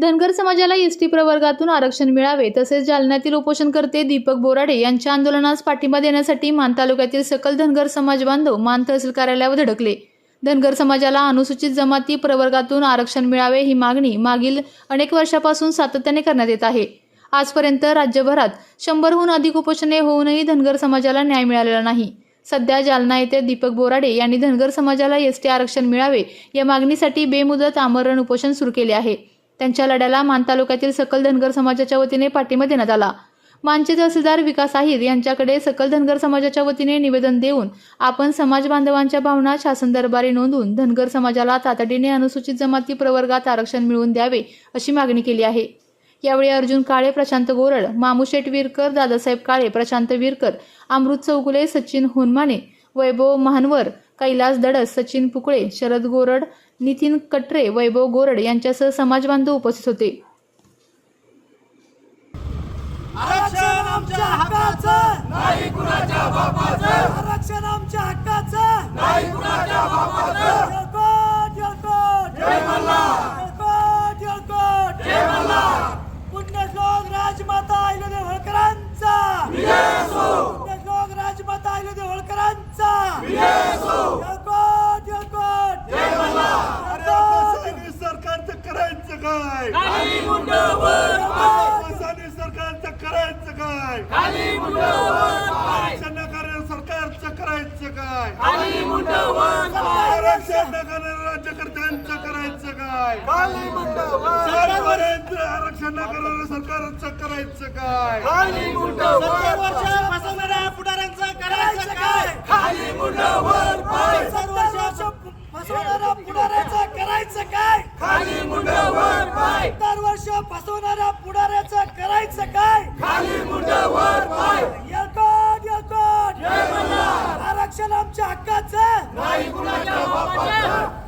धनगर समाजाला S T प्रवर्गातून आरक्षण मिळावे तसेच जालन्यातील उपोषणकर्ते दीपक बोराडे यांच्या आंदोलनास पाठिंबा देण्यासाठी मान तालुक्यातील सकल धनगर समाज बांधव मान तहसील कार्यालयावर धडकले. धनगर समाजाला अनुसूचित जमाती प्रवर्गातून आरक्षण मिळावे ही मागणी मागील अनेक वर्षापासून सातत्याने करण्यात येत आहे. आजपर्यंत राज्यभरात शंभरहून अधिक उपोषणे होऊनही धनगर समाजाला न्याय मिळालेला नाही. सध्या जालना येथे दीपक बोराडे यांनी धनगर समाजाला एस टी आरक्षण मिळावे या मागणीसाठी बेमुदत आमरण उपोषण सुरू केले आहे. त्यांच्या लढ्याला मान तालुक्यातील सकल धनगर समाजाच्या वतीने पाठिंबा देण्यात आला. मानचे तहसीलदार विकास आहिर यांच्याकडे सकल धनगर समाजाच्या वतीने निवेदन देऊन आपण समाज बांधवांच्या भावना शासन दरबारी नोंदवून धनगर समाजाला तातडीने अनुसूचित जमाती प्रवर्गात आरक्षण मिळवून द्यावे अशी मागणी केली आहे. यावेळी अर्जुन काळे प्रशांत गोरड मामुशेठ विरकर दादासाहेब काळे प्रशांत विरकर अमृत चौगुले सचिन होनमाने वैभव महानवर कैलास दडस सचिन पुकळे शरद गोरड नितीन कटरे वैभव गोरड यांच्यासह समाज बांधव उपस्थित होते. आरक्षण आमच्या हक्काचं नाही कुणाच्या बापाचं. आरक्षण आमच्या हक्काचं नाही कुणाच्या बापाचं. जळकोट जळकोट जय मल्हार. जळकोट जळकोट जय मल्हार पुण्यश्लोक राजमाता अहिल्यादेवी होळकरांचा पुण्यश्लोक राजमाता अहिल्यादेवी होळकरांचा जळकोट जळकोट जय मल्हार सरकारचं करायचं काय फसानी सरकारचं करायचं करणाऱ्या सरकारचं करायचं काय? आरक्षण करणाऱ्या राज्यकर्त्यांचं करायचं काय? आरक्षण करणाऱ्या सरकारचं करायचं काय? पुढाऱ्यांचं करायचं काय? फसवणाऱ्या पुढाऱ्याचं करायचं काय? खाली मुंड वर पाय. सत्तर वर्ष फसवणाऱ्या पुढाऱ्याचं करायचं काय? खाली मुंड वर पाय येलकोट येलकोट आरक्षण आमच्या हक्काचं? नाही कुणाच्या बापाचं.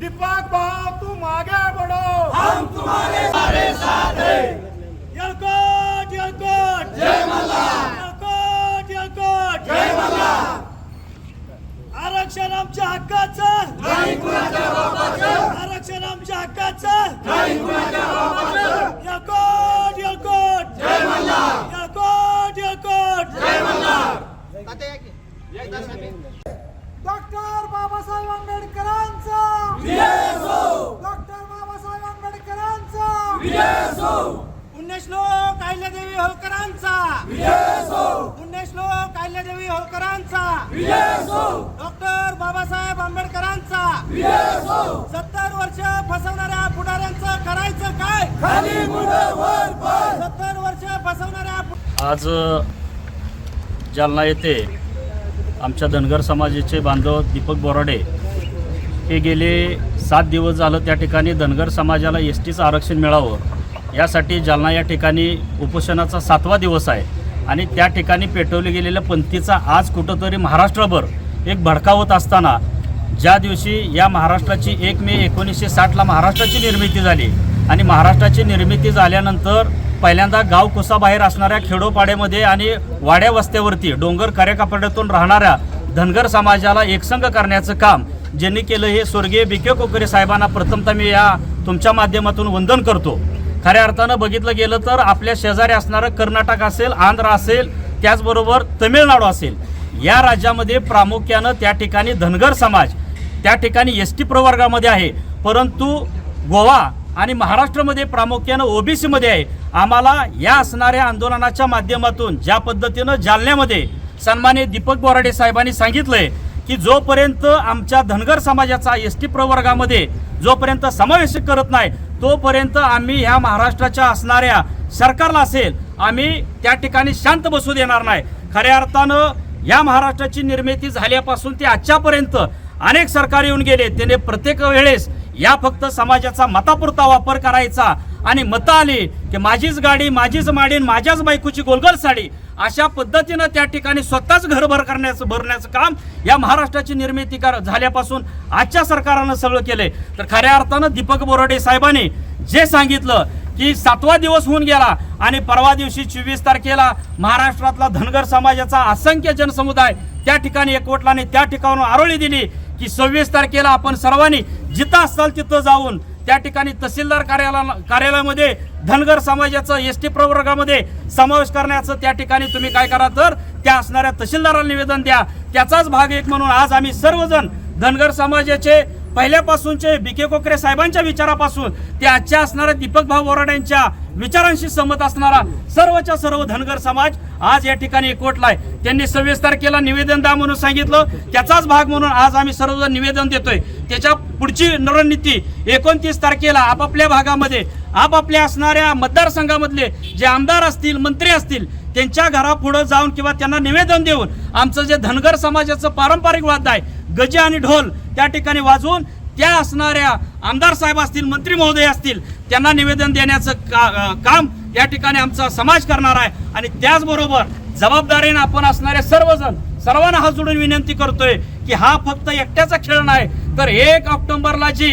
दीपक भाव तू मागे बढो. हम तुम्हारे सारे साथ हैं। येलकोट येलकोट जय मल्हार येलकोट येलकोट जय मल्हार आरक्षण आमच्या हक्काचं? आरक्षण आमच्या हक्काचं. मल्हार येलकोट येलकोट जय डॉक्टर बाबासाहेब आंबेडकरांचा. डॉक्टर बाबासाहेब आंबेडकरांचा. पुण्यश्लोक अहिल्यादेवी होळकरांचा. पुण्यश्लोक अहिल्यादेवी होळकरांचा. डॉक्टर बाबासाहेब आंबेडकरांचा. सत्तर वर्ष फसवणाऱ्या पुढाऱ्यांचं करायचं काय? खाली सत्तर वर्ष फसवणाऱ्या आज जालना येथे आमच्या धनगर समाजाचे बांधव दीपक बोराडे हे गेले सात दिवस झालं त्या ठिकाणी धनगर समाजाला एस टीचं आरक्षण मिळावं. यासाठी जालना या ठिकाणी उपोषणाचा सातवा दिवस आहे. आणि त्या ठिकाणी पेटवले गेलेल्या पंथीचा आज कुठंतरी महाराष्ट्रभर एक भडका होत असताना ज्या दिवशी या महाराष्ट्राची एक मे एकोणीसशे साठला महाराष्ट्राची निर्मिती झाली आणि महाराष्ट्राची निर्मिती झाल्यानंतर पहिल्यांदा गाव कुसाबाहेर असणाऱ्या खेडोपाड्यामध्ये आणि वाड्या वस्त्यावरती डोंगर कऱ्याकापड्यातून राहणाऱ्या धनगर समाजाला एकसंग करण्याचं काम ज्यांनी केलं हे स्वर्गीय बी के कोकरे साहेबांना प्रथमतः मी या तुमच्या माध्यमातून वंदन करतो. खऱ्या अर्थानं बघितलं गेलं तर आपल्या शेजारी असणारं कर्नाटक असेल आंध्र असेल त्याचबरोबर तमिळनाडू असेल. या राज्यामध्ये प्रामुख्यानं त्या ठिकाणी धनगर समाज त्या ठिकाणी एस टी प्रवर्गामध्ये आहे. परंतु गोवा आणि महाराष्ट्रामध्ये प्रामुख्यानं ओबीसीमध्ये आहे. आम्हाला या असणाऱ्या आंदोलनाच्या माध्यमातून ज्या पद्धतीनं जालन्यामध्ये सन्मान्य दीपक बोराडे साहेबांनी सांगितलंय की जोपर्यंत आमच्या धनगर समाजाचा एस टी प्रवर्गामध्ये जोपर्यंत समावेश करत नाही तोपर्यंत आम्ही ह्या महाराष्ट्राच्या असणाऱ्या सरकारला असेल आम्ही त्या ठिकाणी शांत बसू देणार नाही. खऱ्या अर्थानं या महाराष्ट्राची निर्मिती झाल्यापासून ते आजच्यापर्यंत अनेक सरकार येऊन गेले. त्याने प्रत्येक वेळेस या फक्त समाजाचा मतापुरता वापर करायचा आणि मतं आली की माझीच गाडी माझीच माडीन माझ्याच बायकोची गोलगोल साडी अशा पद्धतीनं त्या ठिकाणी स्वतःच घरभर करण्याचं भरण्याचं काम या महाराष्ट्राची निर्मिती कर झाल्यापासून आजच्या सरकारनं सगळं केलंय. तर खऱ्या अर्थानं दीपक बोराडे साहेबांनी जे सांगितलं की सातवा दिवस होऊन गेला आणि परवा दिवशी चोवीस तारखेला महाराष्ट्रातला धनगर समाजाचा असंख्य जनसमुदाय त्या ठिकाणी एकवटला आणि त्या ठिकाणून आरोळी दिली की सव्वीस तारखेला आपण सर्वांनी जिथं असाल तिथं जाऊन त्या ठिकाणी तहसीलदार कार्यालय कार्यालयामध्ये धनगर समाजाचं एस टी प्रवर्गामध्ये समावेश करण्याचं त्या ठिकाणी तुम्ही काय करा तर त्या असणाऱ्या तहसीलदाराला निवेदन द्या. त्याचाच भाग एक म्हणून आज आम्ही सर्वजण धनगर समाजाचे पहिल्यापासूनचे बी के कोकरे साहेबांच्या विचारापासून ते आजच्या असणाऱ्या दीपक भाऊ बोराड यांच्या विचारांशी सहमत असणारा सर्वच्या सर्व धनगर समाज आज या ठिकाणी एकवटलाय त्यांनी सव्वीस तारखेला निवेदन द्या म्हणून सांगितलं. त्याचाच भाग म्हणून आज आम्ही सर्वजण निवेदन देतोय. त्याच्या पुढची रणनीती एकोणतीस तारखेला आपापल्या भागामध्ये आपापल्या असणाऱ्या मतदारसंघामधले जे आमदार असतील मंत्री असतील त्यांच्या घरापुढं जाऊन किंवा त्यांना निवेदन देऊन आमचं जे धनगर समाजाचं पारंपरिक वाद्य आहे गजे आणि ढोल त्या ठिकाणी वाजवून त्या असणाऱ्या आमदार साहेब असतील मंत्री महोदय असतील त्यांना निवेदन देण्याचं का काम या ठिकाणी आमचा समाज करणार आहे. आणि त्याचबरोबर जबाबदारीने आपण असणारे सर्वजण सर्वांना हात जोडून विनंती करतोय की हा फक्त एकट्याचा खेळ नाही तर एक ऑक्टोबरला जी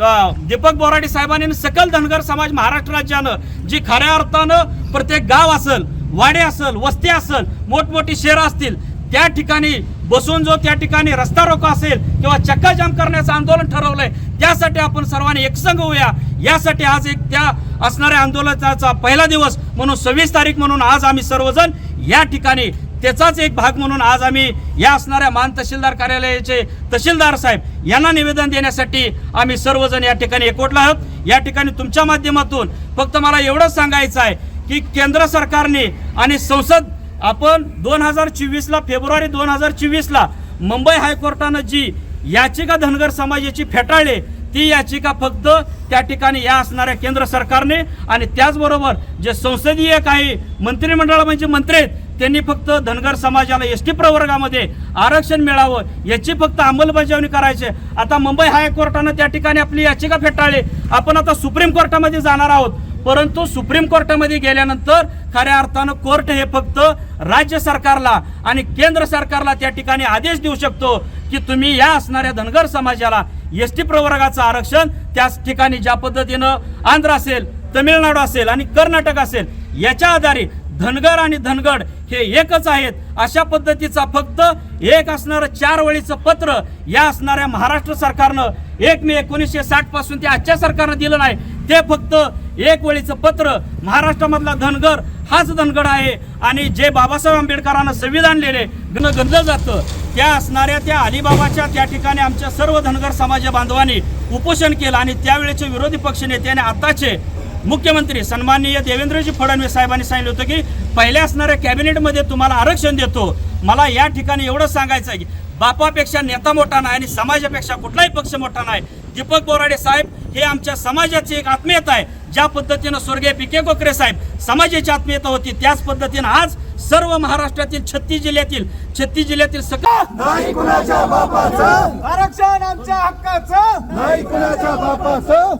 दीपक बोराडे साहेबांनी सकल धनगर समाज महाराष्ट्र राज्यानं जी खऱ्या अर्थानं प्रत्येक गाव असेल वाडे असेल वस्ती असेल मोठमोठी शहरं असतील त्या ठिकाणी बसून जो त्या ठिकाणी रस्ता रोको असेल किंवा चक्काजाम करण्याचं आंदोलन ठरवलंय त्यासाठी आपण सर्वांनी एकसंग होऊया. यासाठी आज एक त्या असणाऱ्या आंदोलनाचा पहिला दिवस म्हणून सव्वीस तारीख म्हणून आज आम्ही सर्वजण या ठिकाणी त्याचाच एक भाग म्हणून आज आम्ही या असणाऱ्या मान तहसीलदार कार्यालयाचे तहसीलदार साहेब यांना निवेदन देण्यासाठी आम्ही सर्वजण या ठिकाणी एकवटला आहोत. या ठिकाणी तुमच्या माध्यमातून फक्त मला एवढंच सांगायचं आहे की केंद्र सरकारने आणि संसद आपण दोन हजार चोवीसला फेब्रुवारी दोन हजार चोवीसला मुंबई हायकोर्टानं जी याचिका धनगर समाजाची फेटाळली ती याचिका फक्त त्या ठिकाणी या असणाऱ्या केंद्र सरकारने आणि त्याचबरोबर जे संसदीय काही मंत्रिमंडळ म्हणजे मंत्री आहेत त्यांनी फक्त धनगर समाजाला एस टी प्रवर्गामध्ये आरक्षण मिळावं याची फक्त अंमलबजावणी करायची आहे. आता मुंबई हायकोर्टानं त्या ठिकाणी आपली याचिका फेटाळली आपण आता सुप्रीम कोर्टामध्ये जाणार आहोत परंतु सुप्रीम कोर्टामध्ये गेल्यानंतर खऱ्या अर्थानं कोर्ट हे फक्त राज्य सरकारला आणि केंद्र सरकारला त्या ठिकाणी आदेश देऊ शकतो की तुम्ही या असणाऱ्या धनगर समाजाला एस टी प्रवर्गाचं आरक्षण त्याच ठिकाणी ज्या पद्धतीनं आंध्र असेल तमिळनाडू असेल आणि कर्नाटक असेल याच्या आधारे धनगर आणि धनगड हे एकच आहेत. अशा पद्धतीचा फक्त एक असणारं चार वळीचं पत्र या असणाऱ्या महाराष्ट्र सरकारनं एक मे एकोणीसशे साठपासून ते आजच्या सरकारनं दिलं नाही. ते फक्त एक वळीचं पत्र महाराष्ट्रामधला धनगर हाच धनगड आहे. आणि जे बाबासाहेब आंबेडकरांना संविधान लिहिले गण गणलं जातं त्या असणाऱ्या त्या अलिबाबाच्या त्या ठिकाणी आमच्या सर्व धनगर समाज बांधवांनी उपोषण केलं. आणि त्यावेळेचे विरोधी पक्ष नेत्याने आणि आताचे मुख्यमंत्री सन्माननीय देवेंद्रजी फडणवीस साहेबांनी सांगितलं होतं की पहिल्या असणाऱ्या कॅबिनेटमध्ये तुम्हाला आरक्षण देतो. मला या ठिकाणी एवढं सांगायचं आहे की बापापेक्षा नेता मोठा नाही आणि समाजापेक्षा कुठलाही पक्ष मोठा नाही. दीपक बोराडे साहेब हे आमच्या समाजाची एक आत्मीयता आहे. ज्या पद्धतीनं स्वर्गीय पी के कोकरे साहेब समाजाची आत्मीयता होती त्याच पद्धतीनं आज सर्व महाराष्ट्रातील छत्तीस जिल्ह्यातील छत्तीस जिल्ह्यातील सकल नाही कुणाच्या बापाचं. आरक्षण आमच्या हक्काचं. नाही कुणाच्या बापाचं.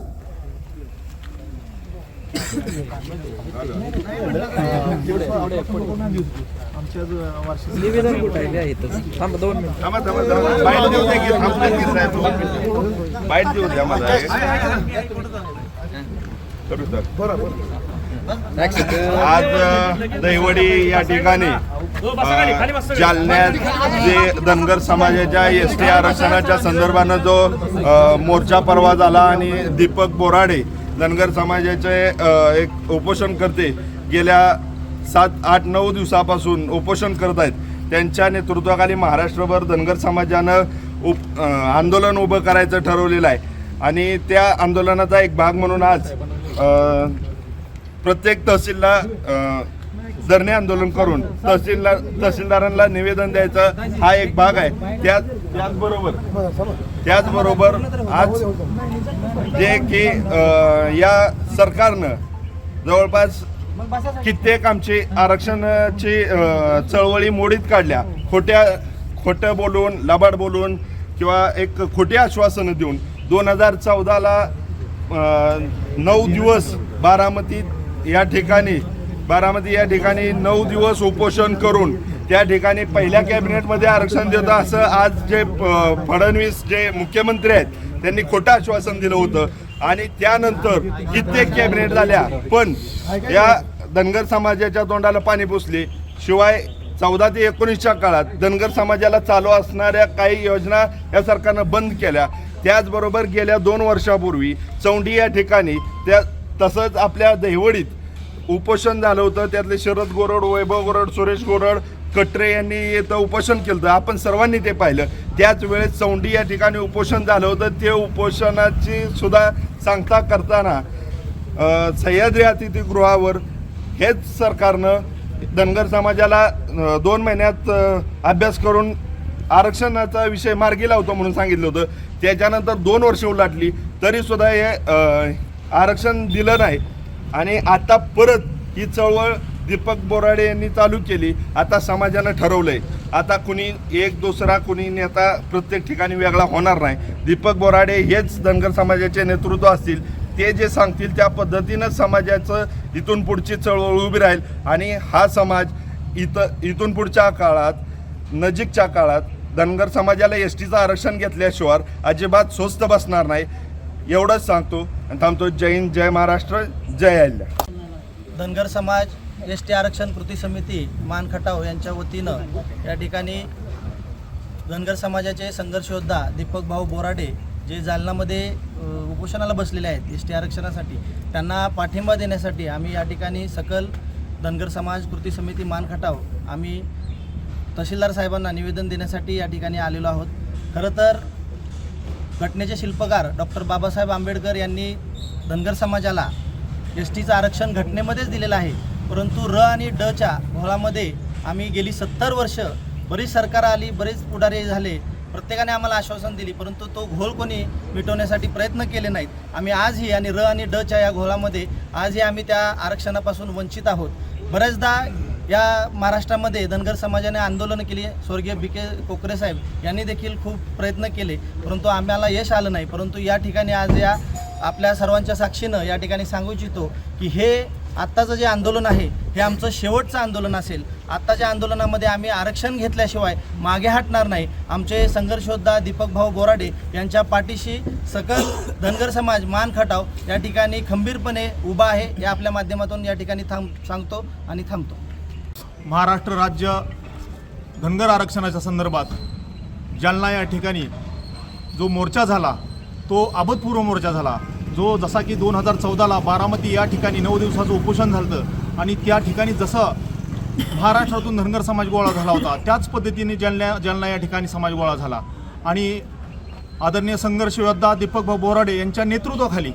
थांबा दोन मिनिट. थांबा थांबा थांबा. बाईट देऊ बाईट द्या मला करू सर. बरोबर आज दहिवडी या ठिकाणी जालन्यात जे धनगर समाजाच्या एस टी आरक्षणाच्या संदर्भानं जो मोर्चा परवा झाला आणि दीपक बोराडे धनगर समाजाचे एक उपोषण करते गेल्या सात आठ नऊ दिवसापासून उपोषण करत आहेत. त्यांच्या नेतृत्वाखाली महाराष्ट्रभर धनगर समाजानं उप आंदोलन उभं करायचं ठरवलेलं आहे. आणि त्या आंदोलनाचा एक भाग म्हणून आज प्रत्येक तहसीलला धरणे आंदोलन करून तहसीलदार तहसीलदारांना निवेदन द्यायचा हा एक भाग आहे. त्या त्याचबरोबर त्याचबरोबर आज जे की या सरकारनं जवळपास कित्येक आमची आरक्षणाची चळवळी मोडीत काढल्या. खोट्या खोटं बोलून लबाड बोलून किंवा एक खोटी आश्वासनं देऊन दोन हजार चौदाला नऊ दिवस बारामतीत या ठिकाणी बारामती या ठिकाणी नऊ दिवस उपोषण करून त्या ठिकाणी पहिल्या कॅबिनेटमध्ये आरक्षण देतं असं आज जे फडणवीस जे मुख्यमंत्री आहेत त्यांनी खोटं आश्वासन दिलं होतं. आणि त्यानंतर कित्येक कॅबिनेट झाल्या पण या धनगर समाजाच्या तोंडाला पाणी पुसले. शिवाय चौदा ते एकोणीसच्या काळात धनगर समाजाला चालू असणाऱ्या काही योजना या सरकारनं बंद केल्या. त्याचबरोबर गेल्या दोन वर्षापूर्वी चौंडी या ठिकाणी त्या तसंच आपल्या दहिवडीत उपोषण झालं होतं त्यातले शरद गोरड वैभव गोरड सुरेश गोरड कटरे यांनी येतं उपोषण केलं होतं. आपण सर्वांनी ते पाहिलं. त्याच वेळेस चौंडी या ठिकाणी उपोषण झालं होतं. ते उपोषणाची सुद्धा सांगता करताना सह्याद्री अतिथीगृहावर हेच सरकारनं धनगर समाजाला दोन महिन्यात अभ्यास करून आरक्षणाचा विषय मार्गी लावतो म्हणून सांगितलं होतं. त्याच्यानंतर दोन वर्ष उलाटली. तरीसुद्धा हे आरक्षण दिलं नाही. आणि आता परत ही चळवळ दीपक बोराडे यांनी चालू केली. आता समाजानं ठरवलंय. आता कुणी एक दुसरा कुणी नेता प्रत्येक ठिकाणी वेगळा होणार नाही. दीपक बोराडे हेच धनगर समाजाचे नेतृत्व असतील. ते जे सांगतील त्या पद्धतीनं समाजाचं इथून पुढची चळवळ उभी राहील. आणि हा समाज इथं इथून पुढच्या काळात नजीकच्या काळात धनगर समाजाला एस टीचं आरक्षण घेतल्याशिवाय अजिबात स्वस्त बसणार नाही. एवढंच सांगतो आणि थांबतो. जय हिंद जय महाराष्ट्र जय अहिल्या. धनगर समाज एस टी आरक्षण कृती समिती मान खटाव यांच्या वतीनं या ठिकाणी धनगर समाजाचे संघर्षयोद्धा दीपक भाऊ बोराडे जे जालनामध्ये उपोषणाला बसलेले आहेत एस टी आरक्षणासाठी त्यांना पाठिंबा देण्यासाठी आम्ही या ठिकाणी सकल धनगर समाज कृती समिती मान खटाव आम्ही तहसीलदार साहेबांना निवेदन देण्यासाठी या ठिकाणी आलेलो आहोत. खरं तर घटनेचे शिल्पकार डॉक्टर बाबासाहेब आंबेडकर यांनी धनगर समाजाला एस टीचं आरक्षण घटनेमध्येच दिलेलं आहे. परंतु र आणि डच्या घोळामध्ये आम्ही गेली सत्तर वर्ष बरीच सरकार आली बरेच पुढारी झाले. प्रत्येकाने आम्हाला आश्वासन दिली परंतु तो घोळ कोणी मिटवण्यासाठी प्रयत्न केले नाहीत. आम्ही आजही आणि र आणि डच्या या घोळामध्ये आजही आम्ही त्या आरक्षणापासून वंचित आहोत. बऱ्याचदा या महाराष्ट्रामध्ये धनगर समाजाने आंदोलन केली. स्वर्गीय बी के कोकरे साहेब यांनी देखील खूप प्रयत्न केले. परंतु आम्हाला यश आलं नाही. परंतु या ठिकाणी आज या आपल्या सर्वांच्या साक्षीनं या ठिकाणी सांगू इच्छितो की हे आत्ताचं जे आंदोलन आहे हे आमचं शेवटचं आंदोलन असेल. आत्ताच्या आंदोलनामध्ये आम्ही आरक्षण घेतल्याशिवाय मागे हटणार नाही. आमचे संघर्षोद्धा दीपक भाऊ बोराडे यांच्या पाठीशी सकल धनगर समाज मान खटाव या ठिकाणी खंबीरपणे उभा आहे. या आपल्या माध्यमातून या ठिकाणी थांब सांगतो आणि थांबतो. महाराष्ट्र राज्य धनगर आरक्षणाच्या संदर्भात जालना या ठिकाणी जो मोर्चा झाला तो अभूतपूर्व मोर्चा झाला. जो जसा की दोन हजार चौदाला बारामती या ठिकाणी नऊ दिवसाचं उपोषण झालं आणि त्या ठिकाणी जसं महाराष्ट्रातून धनगर समाज गोळा झाला होता त्याच पद्धतीने जालना जालना या ठिकाणी समाज गोळा झाला. आणि आदरणीय संघर्ष योद्धा दीपकभाऊ बोराडे यांच्या नेतृत्वाखाली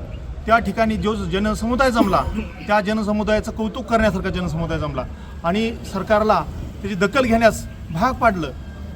त्या ठिकाणी जो जनसमुदाय जमला त्या जनसमुदायाचं कौतुक करण्यासारखा जनसमुदाय जमला. आणि सरकारला त्याची दखल घेण्यास भाग पाडलं.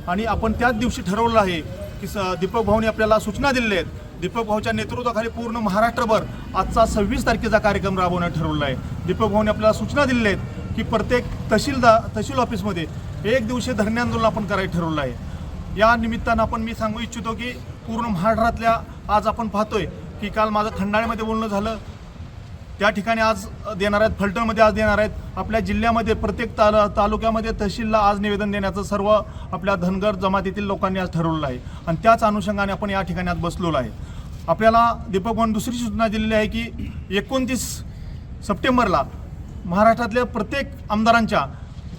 आणि आपण त्याच दिवशी ठरवलं आहे की स दीपक भाऊनी आपल्याला सूचना दिलेल्या आहेत. दीपक भाऊच्या नेतृत्वाखाली पूर्ण महाराष्ट्रभर आजचा सव्वीस तारखेचा कार्यक्रम राबवण्यात ठरवला आहे. दीपक भाऊनी आपल्याला सूचना दिलेल्या आहेत की प्रत्येक तहसीलदार तहसील ऑफिसमध्ये एक दिवशी धरणे आंदोलन आपण करायचं ठरवलं आहे. या निमित्तानं आपण मी सांगू इच्छितो की पूर्ण महाराष्ट्रातल्या आज आपण पाहतोय की काल माझं खंडाळ्यामध्ये बोलणं झालं. त्या ठिकाणी आज देणार आहेत फलटणमध्ये आज देणार आहेत. आपल्या जिल्ह्यामध्ये प्रत्येक ताल तालुक्यामध्ये तहसीलला आज निवेदन देण्याचं सर्व आपल्या धनगर जमातीतील लोकांनी आज ठरवलेलं आहे. आणि त्याच अनुषंगाने आपण या ठिकाणी आज बसलेलो आहे. आपल्याला दीपक भवन दुसरी सूचना दिलेली आहे की एकोणतीस सप्टेंबरला महाराष्ट्रातल्या प्रत्येक आमदारांच्या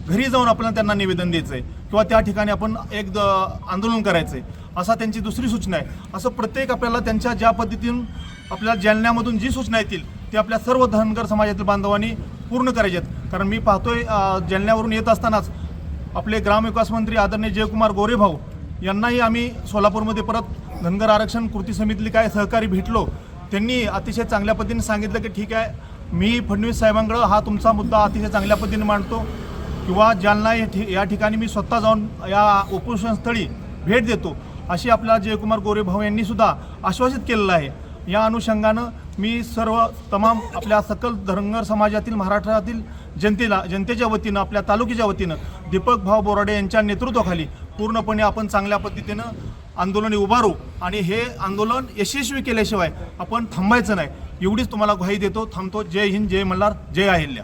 घरी जाऊन आपल्याला त्यांना निवेदन द्यायचं आहे किंवा त्या ठिकाणी आपण एक द आंदोलन करायचं आहे असा त्यांची दुसरी सूचना आहे. असं प्रत्येक आपल्याला त्यांच्या ज्या पद्धतीनं आपल्याला जालन्यामधून जी सूचना येतील ती आपल्या सर्व धनगर समाजातील बांधवांनी पूर्ण करायचे आहेत. कारण मी पाहतोय अं, जालन्यावरून येत असतानाच आपले ग्रामविकास मंत्री आदरणीय जयकुमार गोरेभाऊ यांनाही आम्ही सोलापूरमध्ये परत धनगर आरक्षण कृती समितीला काय सहकारी भेटलो त्यांनी अतिशय चांगल्या पद्धतीने सांगितलं की ठीक आहे मी फडणवीस साहेबांकडं हा तुमचा मुद्दा अतिशय चांगल्या पद्धतीने मांडतो किंवा जालना या ठि या ठिकाणी मी स्वतः जाऊन या उपोषणस्थळी भेट देतो. अशी आपल्याला जयकुमार गोरे भाऊ यांनी सुद्धा आश्वासित केलेलं आहे. या अनुषंगानं मी सर्व तमाम आपल्या सकल धनगर समाजातील महाराष्ट्रातील जनतेला जनतेच्या वतीनं आपल्या तालुक्याच्या वतीनं दीपक भाऊ बोराडे यांच्या नेतृत्वाखाली पूर्णपणे आपण चांगल्या पद्धतीनं आंदोलन उभारू आणि हे आंदोलन यशस्वी केल्याशिवाय आपण थांबायचं नाही. एवढीच तुम्हाला ग्वाही देतो. थांबतो. जय हिंद जय मल्हार जय अहिल्या.